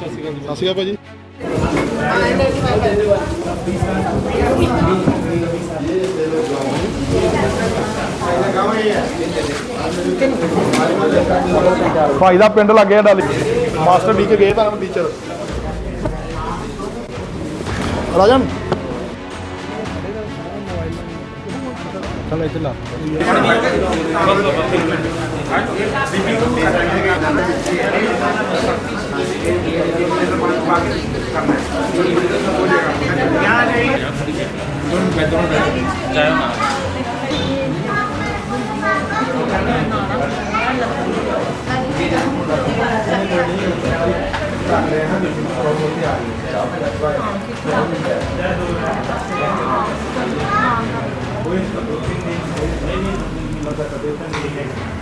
ਸਤਿ ਸ਼੍ਰੀ ਅਕਾਲ ਭਾਜੀ ਭਾਈ ਦਾ ਪਿੰਡ ਲੱਗ ਗਿਆ ਡਾਲੀ। ਮਾਸਟਰ ਡੀ ਕੇ ਗਏ ਤਾਂ ਟੀਚਰ ਰਾਜਨ। ਚੱਲ ਇੱਥੇ ਲਾ। ਕੋਈ ਨਹੀਂ ਨਹੀਂ ਮਤਲਬ ਕਦੇ ਤਾਂ ਨਹੀਂ ਹੈ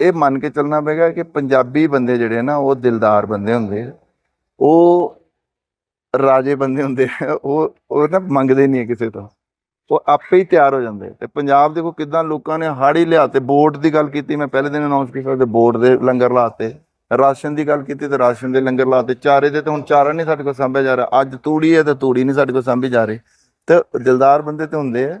ਇਹ ਮੰਨ ਕੇ ਚੱਲਣਾ ਪਏਗਾ ਕਿ ਪੰਜਾਬੀ ਬੰਦੇ ਜਿਹੜੇ ਨਾ, ਉਹ ਦਿਲਦਾਰ ਬੰਦੇ ਹੁੰਦੇ ਉਹ ਰਾਜੇ ਬੰਦੇ ਹੁੰਦੇ ਉਹ ਉਹ ਨਾ ਮੰਗਦੇ ਨਹੀਂ ਹੈ ਕਿਸੇ ਤੋਂ। ਉਹ ਆਪੇ ਹੀ ਤਿਆਰ ਹੋ ਜਾਂਦੇ ਤੇ ਪੰਜਾਬ ਦੇਖੋ ਕਿਦਾਂ ਲੋਕਾਂ ਨੇ ਹਾੜੀ ਲਿਆ ਤੇ ਬੋਰਡ ਦੀ ਗੱਲ ਕੀਤੀ। ਮੈਂ ਪਹਿਲੇ ਦਿਨ ਅਨਾਉਂਸ ਕੀਤਾ ਤੇ ਬੋਰਡ ਦੇ ਲੰਗਰ ਲਾਤੇ। ਰਾਸ਼ਨ ਦੀ ਗੱਲ ਕੀਤੀ ਤੇ ਰਾਸ਼ਨ ਦੇ ਲੰਗਰ ਲਾਤੇ। ਚਾਰੇ ਦੇ ਤੇ ਹੁਣ ਚਾਰਾ ਨਹੀਂ ਸਾਡੇ ਕੋਲ ਸਾਂਭਿਆ ਜਾ ਰਿਹਾ। ਅੱਜ ਤੂੜੀ ਹੈ ਤੇ ਤੂੜੀ ਨਹੀਂ ਸਾਡੇ ਕੋਲ ਸਾਂਭੀ ਜਾ ਰਹੀ। ਤੇ ਦਿਲਦਾਰ ਬੰਦੇ ਤੇ ਹੁੰਦੇ ਆ।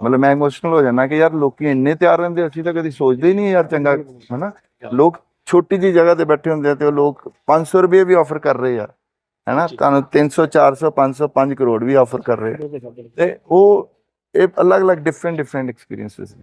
ਮਤਲਬ ਮੈਂ ਇਮੋਸ਼ਨਲ ਹੋ ਜਾਂਦਾ ਕਿ ਯਾਰ ਲੋਕੀ ਇੰਨੇ ਤਿਆਰ ਰਹਿੰਦੇ ਅਸੀਂ ਤਾਂ ਕਦੀ ਸੋਚਦੇ ਹੀ ਨਹੀਂ ਯਾਰ ਚੰਗਾ ਹਨਾ? ਲੋਕ ਛੋਟੀ ਜੀ ਜਗ੍ਹਾ ਤੇ ਬੈਠੇ ਹੁੰਦੇ ਆ ਤੇ ਉਹ ਲੋਕ 500 ਰੁਪਏ ਵੀ ਆਫਰ ਕਰ ਰਹੇ ਆ ਹੈਨਾ? ਤੁਹਾਨੂੰ 300 400 500 5 ਕਰੋੜ ਵੀ ਆਫਰ ਕਰ ਰਹੇ ਤੇ ਉਹ ਇਹ ਅਲੱਗ-ਅਲੱਗ ਡਿਫਰੈਂਟ ਡਿਫਰੈਂਟ ਐਕਸਪੀਰੀਐਂਸਸ ਨੇ।